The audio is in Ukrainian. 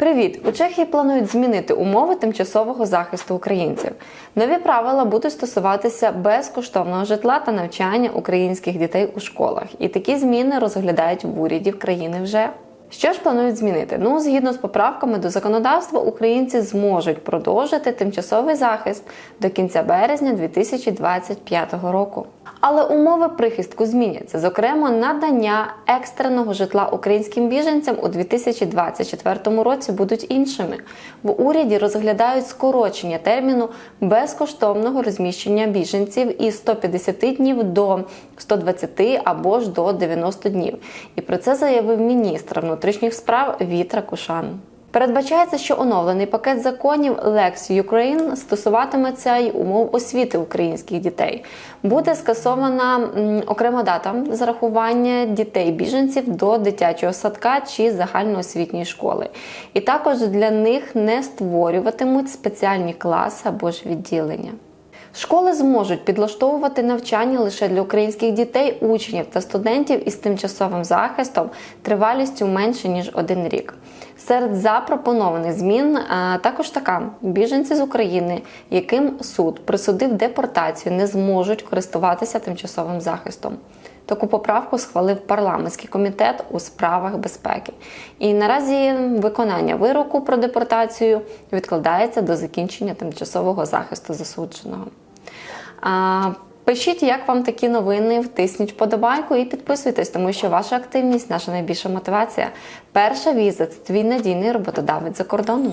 Привіт! У Чехії планують змінити умови тимчасового захисту українців. Нові правила будуть стосуватися безкоштовного житла та навчання українських дітей у школах. І такі зміни розглядають в уряді країни вже. Що ж планують змінити? Ну, згідно з поправками до законодавства, українці зможуть продовжити тимчасовий захист до кінця березня 2025 року. Але умови прихистку зміняться, зокрема, надання екстреного житла українським біженцям у 2024 році будуть іншими. В уряді розглядають скорочення терміну безкоштовного розміщення біженців із 150 днів до 120 або ж до 90 днів. І про це заявив міністр внутрішніх справ Вітра Кушан. Передбачається, що оновлений пакет законів Lex Ukraine стосуватиметься й умов освіти українських дітей. Буде скасована окрема дата зарахування дітей-біженців до дитячого садка чи загальноосвітньої школи. І також для них не створюватимуть спеціальні класи або ж відділення. Школи зможуть підлаштовувати навчання лише для українських дітей, учнів та студентів із тимчасовим захистом тривалістю менше ніж один рік. Серед запропонованих змін також така: біженці з України, яким суд присудив депортацію, не зможуть користуватися тимчасовим захистом. Таку поправку схвалив парламентський комітет у справах безпеки. І наразі виконання вироку про депортацію відкладається до закінчення тимчасового захисту засудженого. Пишіть, як вам такі новини, втисніть вподобайку і підписуйтесь, тому що ваша активність наша найбільша мотивація. Перша віза це твій надійний роботодавець за кордоном.